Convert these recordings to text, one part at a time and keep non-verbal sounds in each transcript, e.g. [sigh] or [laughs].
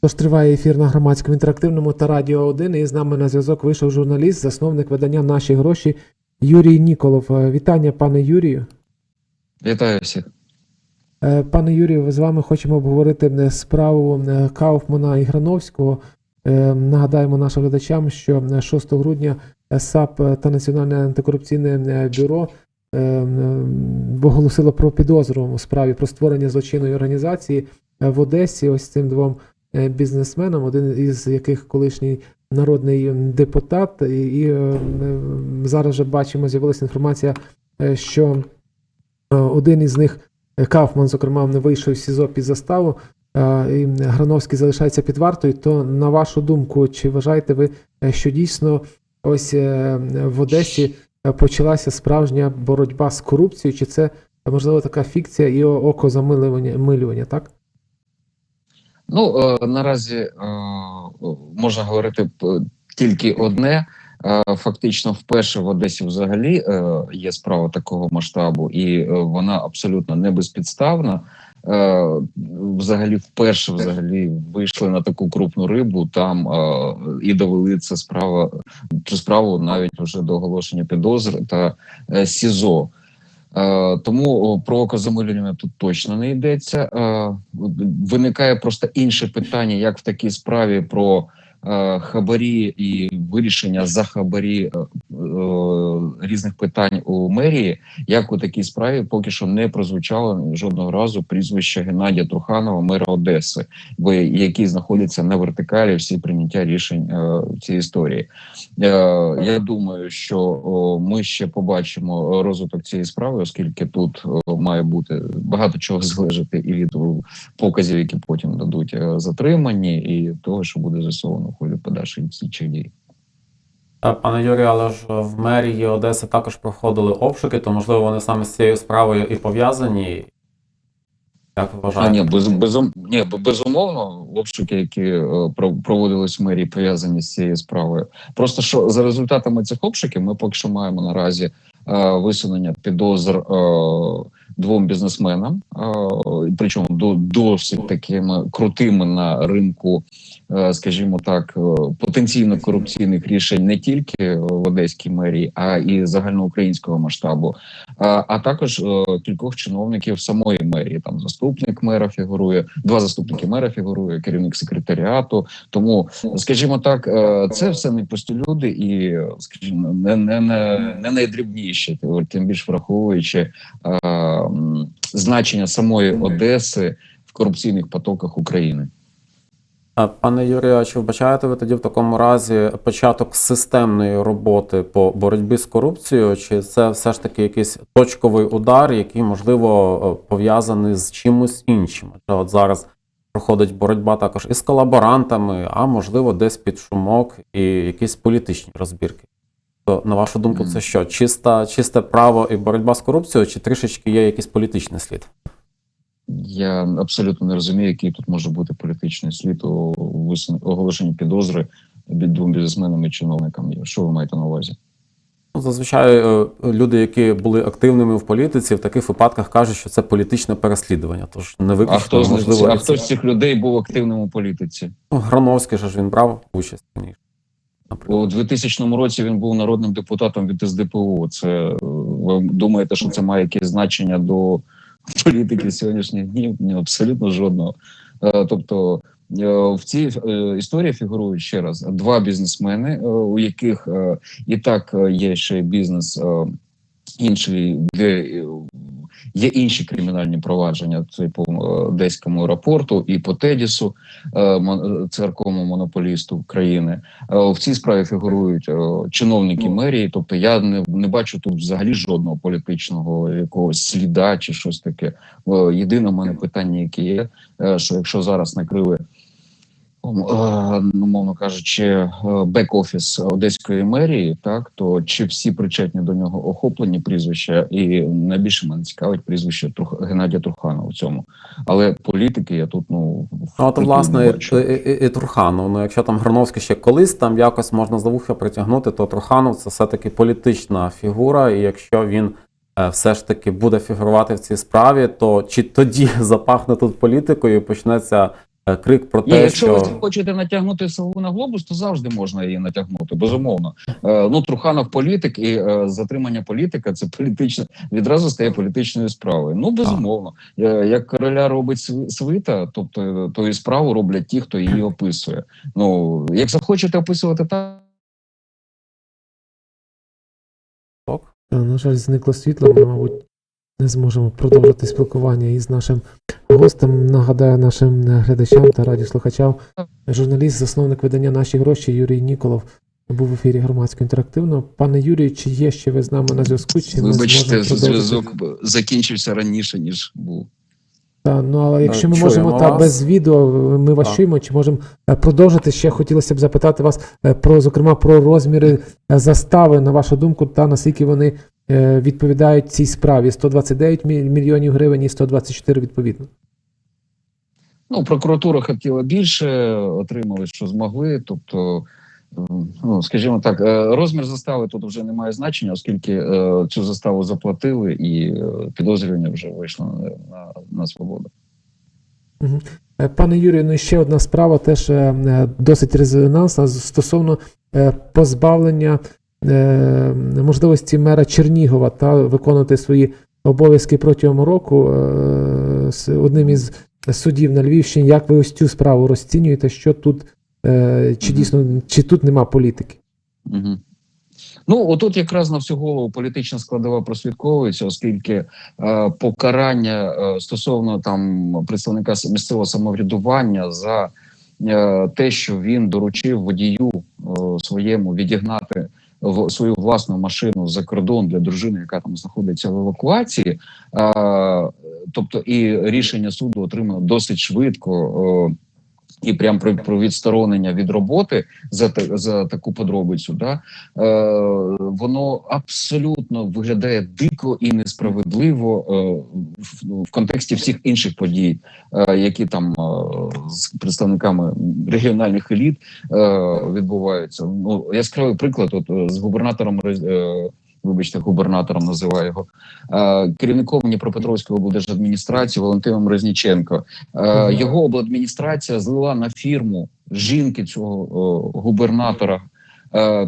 Тож триває ефір на громадському інтерактивному та радіо 1. І з нами на зв'язок вийшов журналіст, засновник видання Наші гроші Юрій Ніколов. Е, Вітання, пане Юрію. Вітаю всіх. Е, Пане Юрію, з вами хочемо обговорити е, справу Кауфмана і Грановського. Нагадаємо нашим глядачам, що е, 6 грудня САП та Національне антикорупційне бюро оголосило про підозру у справі про створення злочинної організації в Одесі. Ось цим двом е, бізнесменам, один із яких колишній народний депутат, і, е, зараз вже бачимо, з'явилася інформація, е, що один із них. Кауфман, зокрема, не вийшов з СІЗО під заставу, і Грановський залишається під вартою. То на вашу думку, чи вважаєте ви, що дійсно ось в Одесі почалася справжня боротьба з корупцією, чи це можливо така фікція і око замилювання, милювання, так? Ну е, наразі е, можна говорити тільки одне. Е, Фактично, вперше в Одесі взагалі є справа такого масштабу, і вона абсолютно не безпідставна. Взагалі, вперше взагалі вийшли на таку крупну рибу там і довели це справа цю справу навіть вже до оголошення підозр та СІЗО. Е, тому про окозамилювання тут точно не йдеться. Е, виникає просто інше питання, як в такій справі про хабарі і вирішення за хабарі е, е, різних питань у мерії, як у такій справі поки що не прозвучало жодного разу прізвище Геннадія Труханова, мера Одеси, бо який знаходиться на вертикалі всі прийняття рішень е, в цій історії. Е, Я думаю, що ми ще побачимо розвиток цієї справи, оскільки тут має бути багато чого залежати і від показів, які потім дадуть е, затримані, і того, що буде з'ясовано слідчих дій. Е, Пане Юрію, але ж в мерії Одеси також проходили обшуки, то можливо вони саме з цією справою і пов'язані. Як ви А ні, без, безум, ні, безумовно, обшуки, які е, проводились в мерії, пов'язані з цією справою. Просто що за результатами цих обшуків ми поки що маємо наразі е, висунення підозр е, двом бізнесменам, е, причому до досить такими крутими на ринку, скажімо так, е, потенційно корупційних рішень не тільки в Одеській мерії, а і загальноукраїнського масштабу а, також е, кількох чиновників самої мерії. Там заступник мера фігурує, два заступники мера фігурує, керівник секретаріату. Тому, скажімо так, е, це все не прості люди, і скажімо, не, не, не, не найдрібніші, тим більш враховуючи е, значення самої Одеси в корупційних потоках України. Пане Юрію, а чи вбачаєте ви тоді в такому разі початок системної роботи по боротьбі з корупцією? Чи це все ж таки якийсь точковий удар, який можливо е, пов'язаний з чимось іншим? Адже от зараз проходить боротьба також із колаборантами, а можливо, десь під шумок і якісь політичні розбірки. То, на вашу думку, це що? Чиста, чисте право і боротьба з корупцією, чи трішечки є якийсь політичний слід? Я абсолютно не розумію, який тут може бути політичний слід у оголошенні підозри від двом бізнесменам і чиновникам. Що ви маєте на увазі? Ну, Зазвичай е, люди, які були активними в політиці, в таких випадках кажуть, що це політичне переслідування. Тож не А хто можливо. а хто з цих людей був активним у політиці? Ну, Грановський ж він брав участь. У 2000 році він був народним депутатом від СДПУ. Це е, ви думаєте, що це має якесь значення до [laughs] політики сьогоднішніх днів? Ні, абсолютно жодного. Е, Тобто е, в цій е, історії фігурують ще раз два бізнесмени, у яких і так є ще бізнес інший, де є інші кримінальні провадження. По е, Одеському аеропорту і по Тедісу, е, церковному монополісту країни. Е, В цій справі фігурують чиновники мерії. Тобто, я не, не бачу тут взагалі жодного політичного якогось сліда чи щось таке. Єдине в мене питання, яке є, що якщо зараз накрили. Ом, е, Ну, мовно кажучи, е, бек-офіс одеської мерії, так то чи всі причетні до нього охоплені прізвища, і найбільше мене цікавить прізвище Трух... Геннадія Труханова в цьому. Але політики я тут ну Ну, от, тут власне, і, і, і, і Труханов. Ну, якщо там Грановський ще колись там якось можна за вуха притягнути, то Труханов це все-таки політична фігура, і якщо він е, все ж таки буде фігурувати в цій справі, то чи тоді [laughs] запахне тут політикою і почнеться крик про Ні, якщо що ви хочете натягнути сову на глобус, то завжди можна її натягнути. Безумовно. Е, ну Труханов політик і е, затримання політика це політична відразу стає політичною справою. Ну безумовно, Е, як короля робить сви- свита, тобто е, то і справу роблять ті, хто її описує. Ну як захочете описувати так. Е, На жаль, зникло світло. Мабуть, не зможемо продовжити спілкування із нашим гостем. Нагадаю нашим глядачам та радіослухачам. Журналіст, засновник видання Наші гроші Юрій Ніколов був в ефірі громадсько інтерактивно. Пане Юрію, чи є ще ви з нами на зв'язку? Чи Вибачте, зв'язок закінчився раніше ніж був. Та, ну але якщо ми Чуємо можемо та вас. без відео, ми вас Так. чуємо, чи можемо е, продовжити? Ще хотілося б запитати вас е, про, зокрема, про розміри е, застави, на вашу думку, та наскільки вони е, відповідають цій справі: 129 мі- мільйонів гривень і 124 відповідно. Ну, прокуратура хотіла більше, отримали, що змогли. Тобто, е, ну скажімо так, е, розмір застави тут вже не має значення, оскільки е, цю заставу заплатили, і е, підозрювання вже вийшло на, на, свободу. Пане Юрію, ну ще одна справа, теж досить резонансна стосовно позбавлення можливості мера Чернігова та виконувати свої обов'язки протягом року з одним із суддів на Львівщині. Як ви ось цю справу розцінюєте? Що тут чи дійсно чи тут нема політики? Угу. Ну, отут якраз на всю голову політична складова прослідковується, оскільки е, покарання е, стосовно там представника місцевого самоврядування за е, те, що він доручив водію е, своєму відігнати в свою власну машину за кордон для дружини, яка там знаходиться в евакуації. Е, тобто, і рішення суду отримано досить швидко. Е, і прям про, про відсторонення від роботи за за таку подробицю, да е, воно абсолютно виглядає дико і несправедливо е, в, в контексті всіх інших подій, е, які там е, з представниками регіональних еліт е, відбуваються. Ну яскравий приклад, от е, з губернатором е, Вибачте, губернатором називаю його. Е, керівником Дніпропетровської облдержадміністрації Валентином Резніченко. Е, його обладміністрація злила на фірму жінки цього губернатора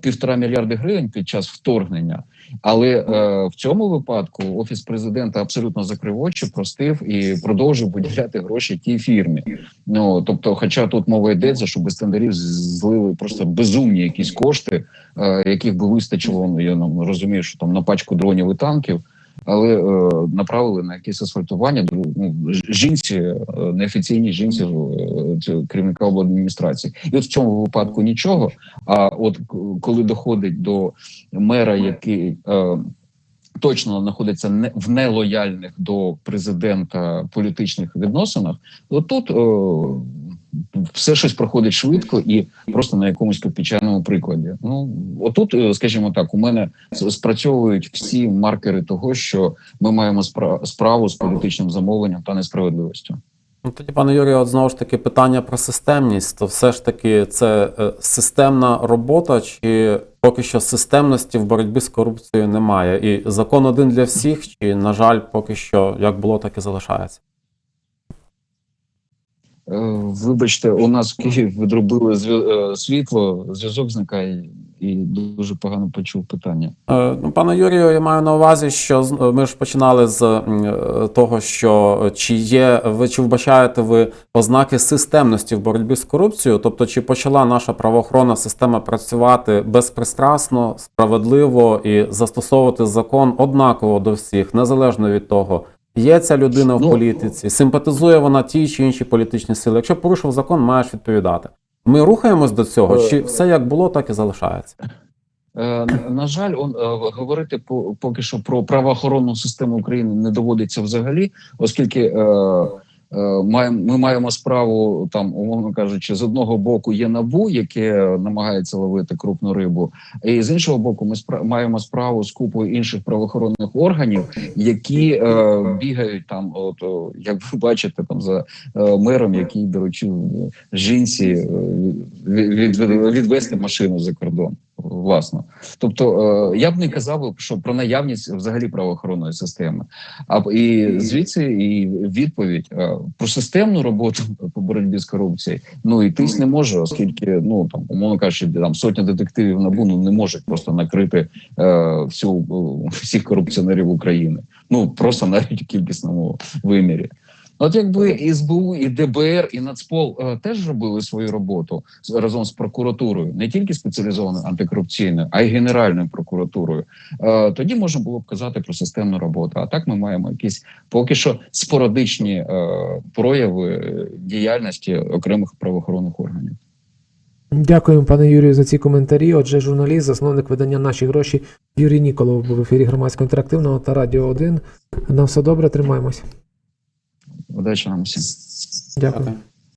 півтора мільярди гривень під час вторгнення. Але е, в цьому випадку офіс президента абсолютно закрив очі, простив і продовжив виділяти гроші тій фірмі. Ну тобто, хоча тут мова йдеться, що без тендерів злили просто безумні якісь кошти, е, яких би вистачило. ну, Я ну, розумію, що там на пачку дронів і танків. Але е, направили на якесь асфальтування ну, жінці, е, неофіційній жінці е, керівника обладміністрації. І от в цьому випадку нічого. А от коли доходить до мера, який е, точно знаходиться не в нелояльних до президента політичних відносинах, то тут е, все щось проходить швидко і просто на якомусь копійчаному прикладі. Ну отут, е, скажімо так, у мене спрацьовують всі маркери того, що ми маємо спра- справу з політичним замовленням та несправедливістю. Ну, тоді, пане Юрію, от знову ж таки питання про системність. То все ж таки це е, системна робота, чи поки що системності в боротьбі з корупцією немає? І закон один для всіх, чи, на жаль, поки що як було, так і залишається? Е, Вибачте, у нас в Києві відробили е, світло, зв'язок зникає, і дуже погано почув питання. Е, Ну, пане Юрію, я маю на увазі, що ми ж починали з того, що чи є ви чи вбачаєте ви ознаки системності в боротьбі з корупцією, тобто чи почала наша правоохоронна система працювати безпристрасно, справедливо і застосовувати закон однаково до всіх, незалежно від того. Є ця людина в Ну, політиці, симпатизує вона тій чи іншій політичній сили. Якщо порушив закон, маєш відповідати. Ми рухаємось до цього, Е, чи все як було, так і залишається? Е, На жаль, он, е, говорити по, поки що про правоохоронну систему України не доводиться взагалі, оскільки е, е, ми маємо справу там, умовно кажучи, з одного боку є набу, яке намагається ловити крупну рибу, і з іншого боку, ми спра- маємо справу з купою інших правоохоронних органів, які е, бігають там, от як ви бачите, там за е, мером, який доручив жінці е, від, від, відвести машину за кордон. Власну. Тобто е, я б не казав, що про наявність взагалі правоохоронної системи. А і звідси і відповідь е, про системну роботу по боротьбі з корупцією. Ну і тись не може, оскільки ну там умовно кажучи, там сотня детективів набу ну, не можуть просто накрити е, всю всіх корупціонерів України. Ну просто навіть у кількісному вимірі. От якби і СБУ, і ДБР, і Нацпол е, теж робили свою роботу разом з прокуратурою, не тільки спеціалізованою антикорупційною, а й генеральною прокуратурою. Е, тоді можна було б казати про системну роботу. А так ми маємо якісь поки що спорадичні е, прояви діяльності окремих правоохоронних органів. Дякуємо, пане Юрію, за ці коментарі. Отже, журналіст, засновник видання Наші гроші Юрій Ніколов був в ефірі громадського інтерактивного та Радіо 1. На все добре, тримаємось. Удачі вам всім. Дякую. Дякую.